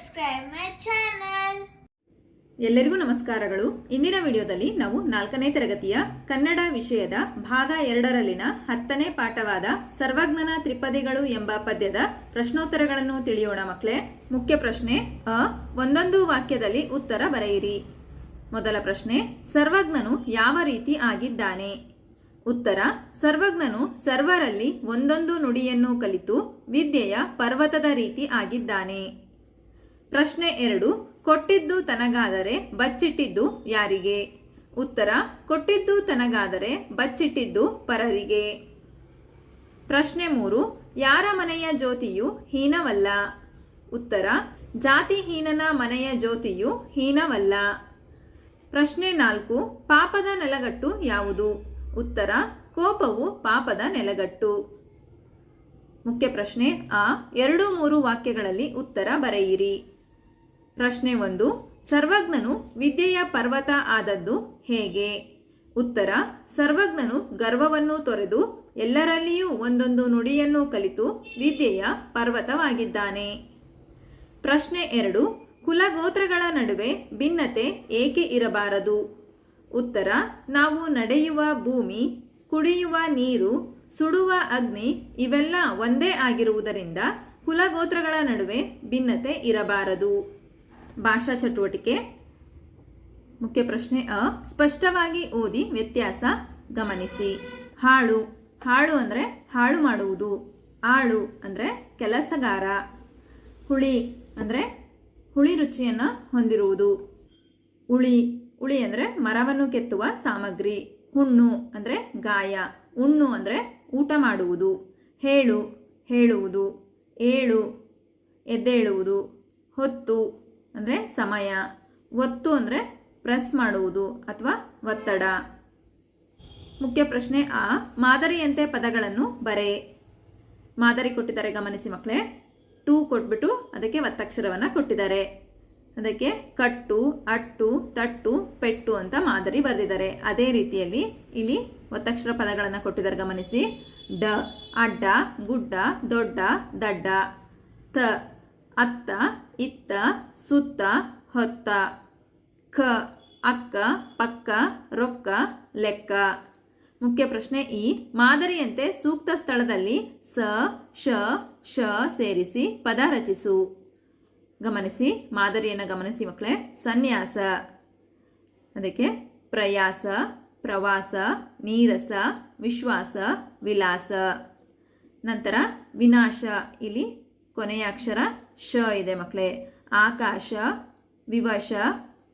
subscribe my channel ಎಲ್ಲರಿಗೂ ನಮಸ್ಕಾರಗಳು. ಇಂದಿನ ವಿಡಿಯೋದಲ್ಲಿ ನಾವು ನಾಲ್ಕನೇ ತರಗತಿಯ ಕನ್ನಡ ವಿಷಯದ ಭಾಗ ಎರಡರಲ್ಲಿನ ಹತ್ತನೇ ಪಾಠವಾದ ಸರ್ವಜ್ಞನ ತ್ರಿಪದಿಗಳು ಎಂಬ ಪದ್ಯದ ಪ್ರಶ್ನೋತ್ತರಗಳನ್ನು ತಿಳಿಯೋಣ ಮಕ್ಕಳೇ. ಮುಖ್ಯ ಪ್ರಶ್ನೆ, ಅ, ಒಂದೊಂದು ವಾಕ್ಯದಲ್ಲಿ ಉತ್ತರ ಬರೆಯಿರಿ. ಮೊದಲ ಪ್ರಶ್ನೆ, ಸರ್ವಜ್ಞನು ಯಾವ ರೀತಿ ಆಗಿದ್ದಾನೆ? ಉತ್ತರ, ಸರ್ವಜ್ಞನು ಸರ್ವರಲ್ಲಿ ಒಂದೊಂದು ನುಡಿಯನ್ನು ಕಲಿತು ವಿದ್ಯೆಯ ಪರ್ವತದ ರೀತಿ ಆಗಿದ್ದಾನೆ. ಪ್ರಶ್ನೆ ಎರಡು, ಕೊಟ್ಟಿದ್ದು ತನಗಾದರೆ ಬಚ್ಚಿಟ್ಟಿದ್ದು ಯಾರಿಗೆ? ಉತ್ತರ, ಕೊಟ್ಟಿದ್ದು ತನಗಾದರೆ ಬಚ್ಚಿಟ್ಟಿದ್ದು ಪರರಿಗೆ. ಪ್ರಶ್ನೆ ಮೂರು, ಯಾರ ಮನೆಯ ಜ್ಯೋತಿಯು ಹೀನವಲ್ಲ? ಉತ್ತರ ಜಾತಿಹೀನನ ಮನೆಯ ಜ್ಯೋತಿಯು ಹೀನವಲ್ಲ. ಪ್ರಶ್ನೆ ನಾಲ್ಕು, ಪಾಪದ ನೆಲಗಟ್ಟು ಯಾವುದು? ಉತ್ತರ, ಕೋಪವು ಪಾಪದ ನೆಲಗಟ್ಟು. ಮುಖ್ಯ ಪ್ರಶ್ನೆ, ಆ ಎರಡು ಮೂರು ವಾಕ್ಯಗಳಲ್ಲಿ ಉತ್ತರ ಬರೆಯಿರಿ. ಪ್ರಶ್ನೆ ಒಂದು, ಸರ್ವಜ್ಞನು ವಿದ್ಯೆಯ ಪರ್ವತ ಆದದ್ದು ಹೇಗೆ? ಉತ್ತರ, ಸರ್ವಜ್ಞನು ಗರ್ವವನ್ನು ತೊರೆದು ಎಲ್ಲರಲ್ಲಿಯೂ ಒಂದೊಂದು ನುಡಿಯನ್ನು ಕಲಿತು ವಿದ್ಯೆಯ ಪರ್ವತವಾಗಿದ್ದಾನೆ. ಪ್ರಶ್ನೆ ಎರಡು, ಕುಲಗೋತ್ರಗಳ ನಡುವೆ ಭಿನ್ನತೆ ಏಕೆ ಇರಬಾರದು? ಉತ್ತರ, ನಾವು ನಡೆಯುವ ಭೂಮಿ, ಕುಡಿಯುವ ನೀರು, ಸುಡುವ ಅಗ್ನಿ ಇವೆಲ್ಲ ಒಂದೇ ಆಗಿರುವುದರಿಂದ ಕುಲಗೋತ್ರಗಳ ನಡುವೆ ಭಿನ್ನತೆ ಇರಬಾರದು. ಭಾಷಾ ಚಟುವಟಿಕೆ. ಮುಖ್ಯ ಪ್ರಶ್ನೆ ಅ. ಸ್ಪಷ್ಟವಾಗಿ ಓದಿ ವ್ಯತ್ಯಾಸ ಗಮನಿಸಿ. ಹಾಳು. ಹಾಳು ಅಂದರೆ ಹಾಳು ಮಾಡುವುದು. ಆಳು ಅಂದರೆ ಕೆಲಸಗಾರ. ಹುಳಿ ಅಂದರೆ ಹುಳಿ ರುಚಿಯನ್ನು ಹೊಂದಿರುವುದು. ಉಳಿ ಉಳಿ ಅಂದರೆ ಮರವನ್ನು ಕೆತ್ತುವ ಸಾಮಗ್ರಿ. ಹುಣ್ಣು ಅಂದರೆ ಗಾಯ. ಉಣ್ಣು ಅಂದರೆ ಊಟ ಮಾಡುವುದು. ಹೇಳು. ಹೇಳುವುದು. ಏಳು. ಎದ್ದೇಳುವುದು. ಹೊತ್ತು. ಅಂದರೆ ಸಮಯ. ಒತ್ತು ಅಂದರೆ ಪ್ರೆಸ್ ಮಾಡುವುದು ಅಥವಾ ಒತ್ತಡ. ಮುಖ್ಯ ಪ್ರಶ್ನೆ ಆ. ಮಾದರಿಯಂತೆ ಪದಗಳನ್ನು ಬರೆ. ಮಾದರಿ ಕೊಟ್ಟಿದ್ದಾರೆ, ಗಮನಿಸಿ ಮಕ್ಕಳೇ. ಟೂ ಕೊಟ್ಬಿಟ್ಟು ಅದಕ್ಕೆ ಒತ್ತಕ್ಷರವನ್ನು ಕೊಟ್ಟಿದ್ದಾರೆ. ಅದಕ್ಕೆ ಕಟ್ಟು, ಅಟ್ಟು, ತಟ್ಟು, ಪೆಟ್ಟು ಅಂತ ಮಾದರಿ ಬರೆದಿದ್ದಾರೆ. ಅದೇ ರೀತಿಯಲ್ಲಿ ಇಲ್ಲಿ ಒತ್ತಕ್ಷರ ಪದಗಳನ್ನು ಕೊಟ್ಟಿದ್ದಾರೆ, ಗಮನಿಸಿ. ಡ, ಅಡ್ಡ, ಗುಡ್ಡ, ದೊಡ್ಡ, ದಡ್ಡ. ತ ಅತ್ತ, ಇತ್ತ, ಸುತ್ತ, ಹೊತ್ತ ಖ ಅಕ್ಕ, ಪಕ್ಕ, ರೊಕ್ಕ, ಲೆಕ್ಕ. ಮುಖ್ಯ ಪ್ರಶ್ನೆ ಈ. ಮಾದರಿಯಂತೆ ಸೂಕ್ತ ಸ್ಥಳದಲ್ಲಿ ಸ, ಶ ಶ ಸೇರಿಸಿ ಪದ ರಚಿಸು. ಗಮನಿಸಿ, ಮಾದರಿಯನ್ನು ಗಮನಿಸಿ ಮಕ್ಕಳೇ. ಸನ್ಯಾಸ. ಅದಕ್ಕೆ ಪ್ರಯಾಸ, ಪ್ರವಾಸ, ನೀರಸ, ವಿಶ್ವಾಸ, ವಿಲಾಸ. ನಂತರ ವಿನಾಶ. ಇಲ್ಲಿ ಕೊನೆಯ ಅಕ್ಷರ ಶ ಇದೆ ಮಕ್ಕಳೇ ಆಕಾಶ, ವಿವಶ,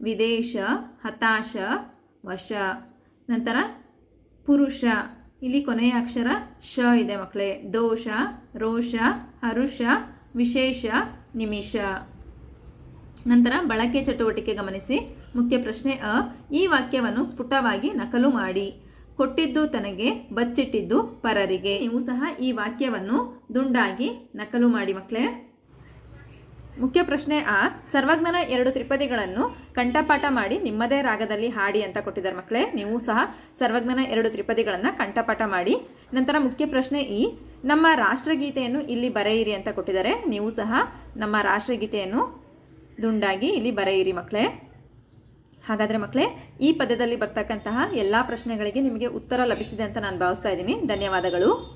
ವಿದೇಶ, ಹತಾಶ, ವಶ. ನಂತರ ಪುರುಷ. ಇಲ್ಲಿ ಕೊನೆಯ ಅಕ್ಷರ ಶ ಇದೆ ಮಕ್ಕಳೇ ದೋಷ, ರೋಷ, ಹರುಷ, ವಿಶೇಷ, ನಿಮಿಷ. ನಂತರ ಬಳಕೆ ಚಟುವಟಿಕೆ ಗಮನಿಸಿ. ಮುಖ್ಯ ಪ್ರಶ್ನೆ ಅ. ಈ ವಾಕ್ಯವನ್ನು ಸ್ಫುಟವಾಗಿ ನಕಲು ಮಾಡಿ. ಕೊಟ್ಟಿದ್ದು ತನಗೆ, ಬಚ್ಚಿಟ್ಟಿದ್ದು ಪರರಿಗೆ. ನೀವು ಸಹ ಈ ವಾಕ್ಯವನ್ನು ದುಂಡಾಗಿ ನಕಲು ಮಾಡಿ ಮಕ್ಕಳೇ ಮುಖ್ಯ ಪ್ರಶ್ನೆ ಆ. ಸರ್ವಜ್ಞನ ಎರಡು ತ್ರಿಪದಿಗಳನ್ನು ಕಂಠಪಾಠ ಮಾಡಿ ನಿಮ್ಮದೇ ರಾಗದಲ್ಲಿ ಹಾಡಿ ಅಂತ ಕೊಟ್ಟಿದ್ದಾರೆ ಮಕ್ಕಳೇ. ನೀವು ಸಹ ಸರ್ವಜ್ಞನ ಎರಡು ತ್ರಿಪದಿಗಳನ್ನು ಕಂಠಪಾಠ ಮಾಡಿ. ನಂತರ ಮುಖ್ಯ ಪ್ರಶ್ನೆ ಈ. ನಮ್ಮ ರಾಷ್ಟ್ರಗೀತೆಯನ್ನು ಇಲ್ಲಿ ಬರೆಯಿರಿ ಅಂತ ಕೊಟ್ಟಿದ್ದಾರೆ. ನೀವು ಸಹ ನಮ್ಮ ರಾಷ್ಟ್ರಗೀತೆಯನ್ನು ದುಂಡಾಗಿ ಇಲ್ಲಿ ಬರೆಯಿರಿ ಮಕ್ಕಳೇ. ಹಾಗಾದರೆ ಮಕ್ಕಳೇ, ಈ ಪದ್ಯದಲ್ಲಿ ಬರ್ತಕ್ಕಂತಹ ಎಲ್ಲ ಪ್ರಶ್ನೆಗಳಿಗೆ ನಿಮಗೆ ಉತ್ತರ ಲಭಿಸಿದೆ ಅಂತ ನಾನು ಭಾವಿಸ್ತಾ ಇದ್ದೀನಿ. ಧನ್ಯವಾದಗಳು.